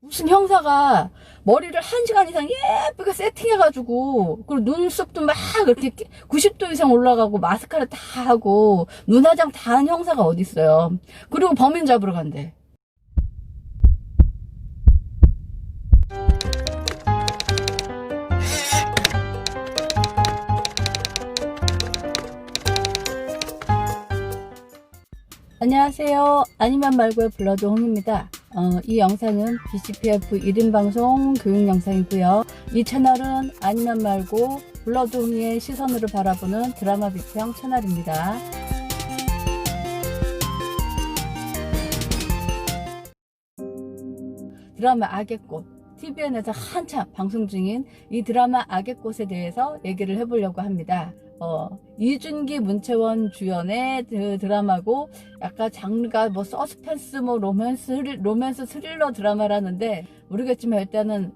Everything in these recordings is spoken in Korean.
무슨 형사가 머리를 한 시간 이상 예쁘게 세팅해가지고, 그리고 눈썹도 막 이렇게 90도 이상 올라가고, 마스카라 다 하고, 눈화장 다 한 형사가 어딨어요. 그리고 범인 잡으러 간대. 안녕하세요. 아니면 말고의 블러드 홍입니다. 어, 이 영상은 BCPF 1인 방송 교육 영상이고요. 이 채널은 아니면 말고 블러드 홍의 시선으로 바라보는 드라마 비평 채널입니다. 드라마 악의 꽃 TVN에서 한참 방송 중인 이 드라마 악의 꽃에 대해서 얘기를 해보려고 합니다. 어, 이준기 문채원 주연의 그 드라마고 약간 장르가 뭐 서스펜스 뭐 로맨스 스릴- 로맨스 스릴러 드라마라는데 모르겠지만 일단은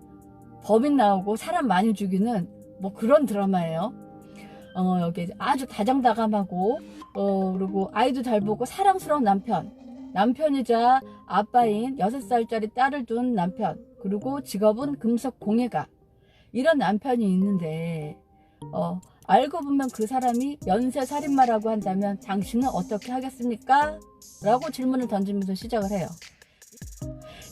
범인 나오고 사람 많이 죽이는 뭐 그런 드라마예요. 어, 여기 아주 다정다감하고 어, 그리고 아이도 잘 보고 사랑스러운 남편 남편이자 아빠인 6살짜리 딸을 둔 남편 그리고 직업은 금속 공예가 이런 남편이 있는데 어, 알고 보면 그 사람이 연쇄 살인마라고 한다면 당신은 어떻게 하겠습니까? 라고 질문을 던지면서 시작을 해요.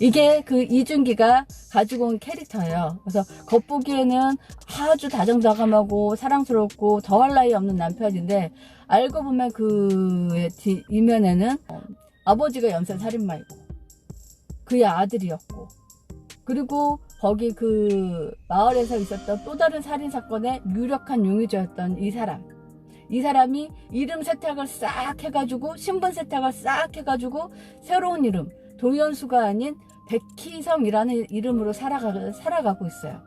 이게 그 이준기가 가지고 온 캐릭터예요. 그래서 겉보기에는 아주 다정다감하고 사랑스럽고 더할 나위 없는 남편인데 알고 보면 그 뒤- 이면에는 어, 아버지가 연쇄 살인마이고 그의 아들이었고 그리고 거기 그 마을에서 있었던 또 다른 살인 사건의 유력한 용의자였던 이 사람. 이 사람이 이름 세탁을 싹 해가지고 신분 세탁을 싹 해가지고 새로운 이름 도연수가 아닌 백희성이라는 이름으로 살아가 살아가고 있어요.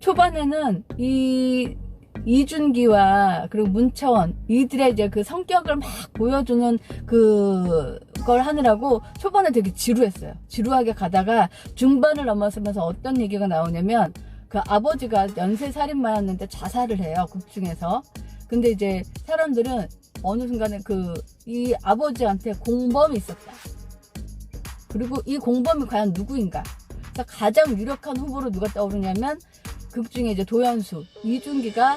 초반에는 이 이준기와 그리고 문채원 이들의 이제 그 성격을 막 보여주는 그걸 하느라고 초반에 되게 지루했어요. 지루하게 가다가 중반을 넘어서면서 어떤 얘기가 나오냐면 그 아버지가 연쇄 살인마였는데 자살을 해요. 극중에서. 근데 이제 사람들은 어느 순간에 그 이 아버지한테 공범이 있었다. 그리고 이 공범이 과연 누구인가? 가장 유력한 후보로 누가 떠오르냐면 극 중에 이제 도연수, 이준기가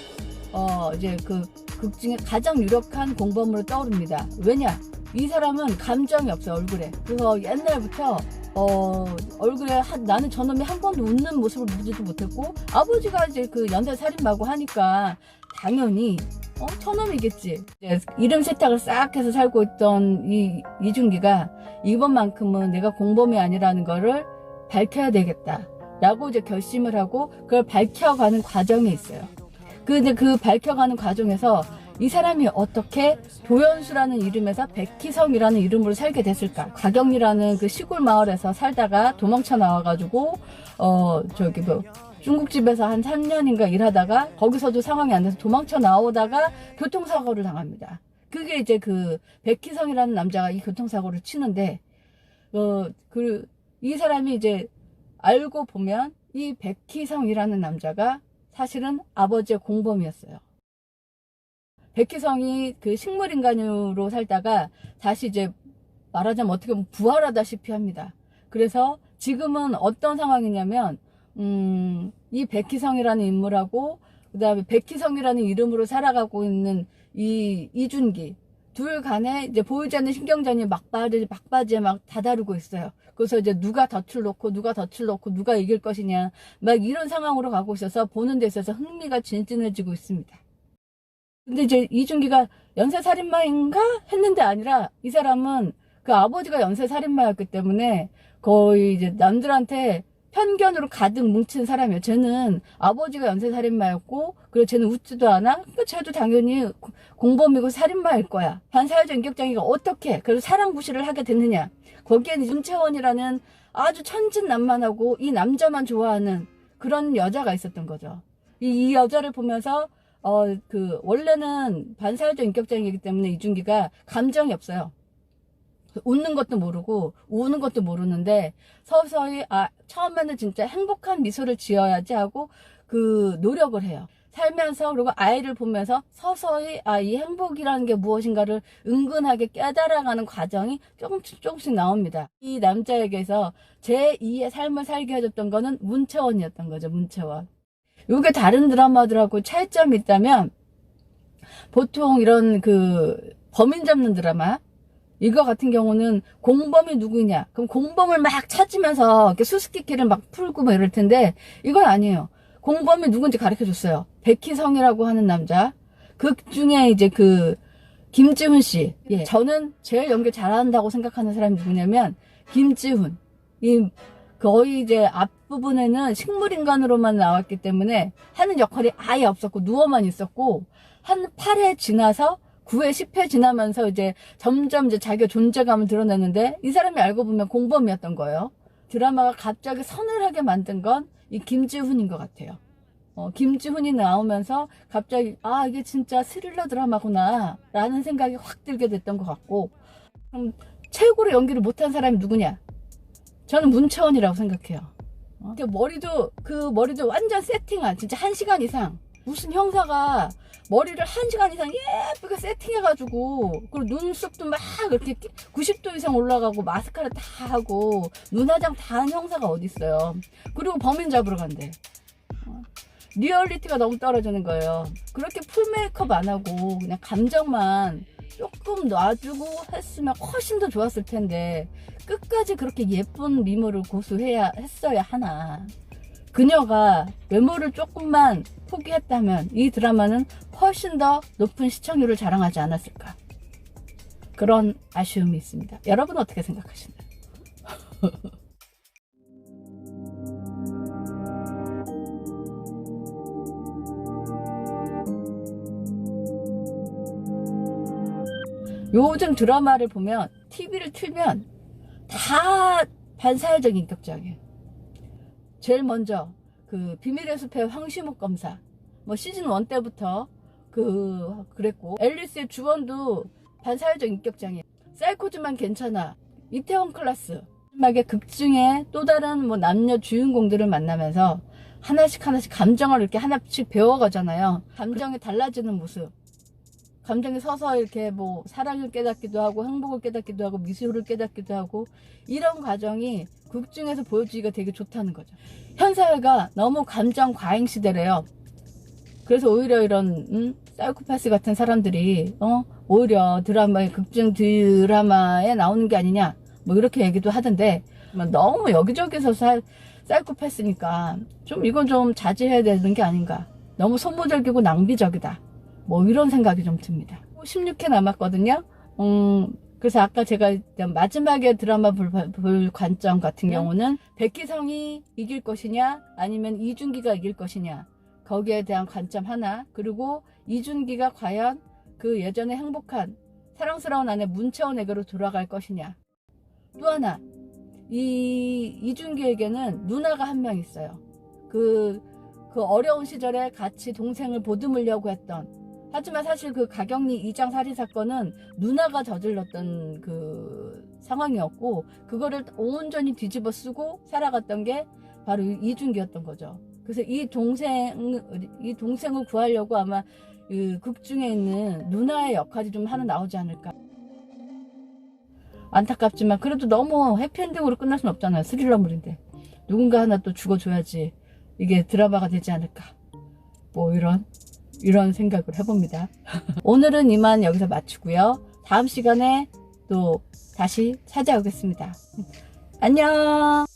어 이제 그 극 중에 가장 유력한 공범으로 떠오릅니다. 왜냐? 이 사람은 감정이 없어요 얼굴에. 그래서 옛날부터 어 얼굴에 한, 나는 저놈이 한 번도 웃는 모습을 보지도 못했고 아버지가 이제 그 연쇄 살인마고 하니까 당연히 어 저놈이겠지. 이름 세탁을 싹 해서 살고 있던 이 이준기가 이번만큼은 내가 공범이 아니라는 거를 밝혀야 되겠다. 라고 이제 결심을 하고 그걸 밝혀가는 과정에 있어요. 근데 그 밝혀가는 과정에서 이 사람이 어떻게 도연수라는 이름에서 백희성이라는 이름으로 살게 됐을까? 가경이라는 그 시골 마을에서 살다가 도망쳐 나와가지고 어 저기 뭐 중국집에서 한 3년인가 일하다가 거기서도 상황이 안 돼서 도망쳐 나오다가 교통사고를 당합니다. 그게 이제 그 백희성이라는 남자가 이 교통사고를 치는데 어그 이 사람이 이제 알고 보면 이 백희성이라는 남자가 사실은 아버지의 공범이었어요. 백희성이 그 식물인간으로 살다가 다시 이제 말하자면 어떻게 보면 부활하다시피 합니다. 그래서 지금은 어떤 상황이냐면, 음, 이 백희성이라는 인물하고, 그 다음에 백희성이라는 이름으로 살아가고 있는 이 이준기, 둘 간에 이제 보이지 않는 신경전이 막바지, 막바지에 막 다다르고 있어요. 그래서 이제 누가 덫을 놓고 누가 덫을 놓고 누가 이길 것이냐 막 이런 상황으로 가고 있어서 보는 데 있어서 흥미가 진진해지고 있습니다. 근데 이제 이준기가 연쇄살인마인가 했는데 아니라 이 사람은 그 아버지가 연쇄살인마였기 때문에 거의 이제 남들한테 편견으로 가득 뭉친 사람이에요. 쟤는 아버지가 연쇄살인마였고, 그리고 쟤는 웃지도 않아? 그러니까 쟤도 당연히 고- 공범이고 살인마일 거야. 반사회적 인격장애가 어떻게, 그래서 사랑구실을 하게 됐느냐. 거기에는 윤채원이라는 아주 천진난만하고 이 남자만 좋아하는 그런 여자가 있었던 거죠. 이, 이 여자를 보면서, 어, 그, 원래는 반사회적 인격장애이기 때문에 이준기가 감정이 없어요. 웃는 것도 모르고 우는 것도 모르는데 서서히 아 처음에는 진짜 행복한 미소를 지어야지 하고 그 노력을 해요. 살면서 그리고 아이를 보면서 서서히 아 이 행복이라는 게 무엇인가를 은근하게 깨달아가는 과정이 조금씩 조금씩 나옵니다. 이 남자에게서 제 2의 삶을 살게 해줬던 거는 문채원이었던 거죠. 문채원. 요게 다른 드라마들하고 차이점이 있다면 보통 이런 그 범인 잡는 드라마 이거 같은 경우는 공범이 누구냐? 그럼 공범을 막 찾으면서 이렇게 수수께끼를 막 풀고 막 이럴 텐데 이건 아니에요. 공범이 누군지 가르쳐 줬어요. 백희성이라고 하는 남자. 그 중에 이제 그 김지훈 씨. 예. 저는 제일 연기 잘한다고 생각하는 사람이 누구냐면 김지훈. 이 거의 이제 앞부분에는 식물인간으로만 나왔기 때문에 하는 역할이 아예 없었고 누워만 있었고 한 8회 지나서 9회, 10회 지나면서 이제 점점 이제 자기가 존재감을 드러내는데 이 사람이 알고 보면 공범이었던 거예요. 드라마가 갑자기 서늘하게 만든 건 이 김지훈인 것 같아요. 어, 김지훈이 나오면서 갑자기 아 이게 진짜 스릴러 드라마구나 라는 생각이 확 들게 됐던 것 같고 그럼 최고로 연기를 못한 사람이 누구냐? 저는 문채원이라고 생각해요. 어? 그 머리도 그 머리도 완전 세팅한 진짜 한 시간 이상 무슨 형사가 머리를 한 시간 이상 예쁘게 세팅해가지고 그리고 눈썹도 막 이렇게 90도 이상 올라가고 마스카라 다 하고 눈화장 다 한 형사가 어딨어요. 그리고 범인 잡으러 간대. 어? 리얼리티가 너무 떨어지는 거예요. 그렇게 풀 메이크업 안 하고 그냥 감정만 조금 놔주고 했으면 훨씬 더 좋았을 텐데 끝까지 그렇게 예쁜 미모를 고수해야 했어야 하나. 그녀가 외모를 조금만 포기했다면 이 드라마는 훨씬 더 높은 시청률을 자랑하지 않았을까. 그런 아쉬움이 있습니다. 여러분 어떻게 생각하시나요? 요즘 드라마를 보면 TV를 틀면 다 반사회적 인격적이에요. 제일 먼저 그 비밀의 숲의 황시목 검사. 뭐 시즌 1 때부터 그 그랬고 앨리스의 주원도 반사회적 인격장애. 사이코즈만 괜찮아. 이태원 클라스. 마지막에 극 중에 또 다른 뭐 남녀 주인공들을 만나면서 하나씩 하나씩 감정을 이렇게 하나씩 배워가잖아요. 감정이 달라지는 모습 감정이 서서 이렇게 뭐 사랑을 깨닫기도 하고 행복을 깨닫기도 하고 미술을 깨닫기도 하고 이런 과정이 극 중에서 보여주기가 되게 좋다는 거죠. 현 사회가 너무 감정 과잉 시대래요. 그래서 오히려 이런 음? 사이코패스 같은 사람들이 어 오히려 드라마에 극중 드라마에 나오는 게 아니냐 뭐 이렇게 얘기도 하던데 너무 여기저기서 사, 사이코패스니까 좀 이건 좀 자제해야 되는 게 아닌가. 너무 소모적이고 낭비적이다. 뭐 이런 생각이 좀 듭니다. 16회 남았거든요. 음, 그래서 아까 제가 마지막에 드라마 볼, 볼 관점 같은 네. 경우는 백기성이 이길 것이냐 아니면 이준기가 이길 것이냐 거기에 대한 관점 하나 그리고 이준기가 과연 그 예전에 행복한 사랑스러운 아내 문채원에게로 돌아갈 것이냐 또 하나 이 이준기에게는 누나가 한 명 있어요 그, 그 어려운 시절에 같이 동생을 보듬으려고 했던 하지만 사실 그 가경리 이장 살인 사건은 누나가 저질렀던 그 상황이었고 그거를 온전히 뒤집어 쓰고 살아갔던 게 바로 이준기였던 거죠. 그래서 이 동생 이 동생을 구하려고 아마 그 극 중에 있는 누나의 역할이 좀 하나 나오지 않을까. 안타깝지만 그래도 너무 해피엔딩으로 끝날 수는 없잖아요. 스릴러물인데 누군가 하나 또 죽어줘야지 이게 드라마가 되지 않을까. 뭐 이런 이런 생각을 해봅니다. 오늘은 이만 여기서 마치고요. 다음 시간에 또 다시 찾아오겠습니다. 안녕!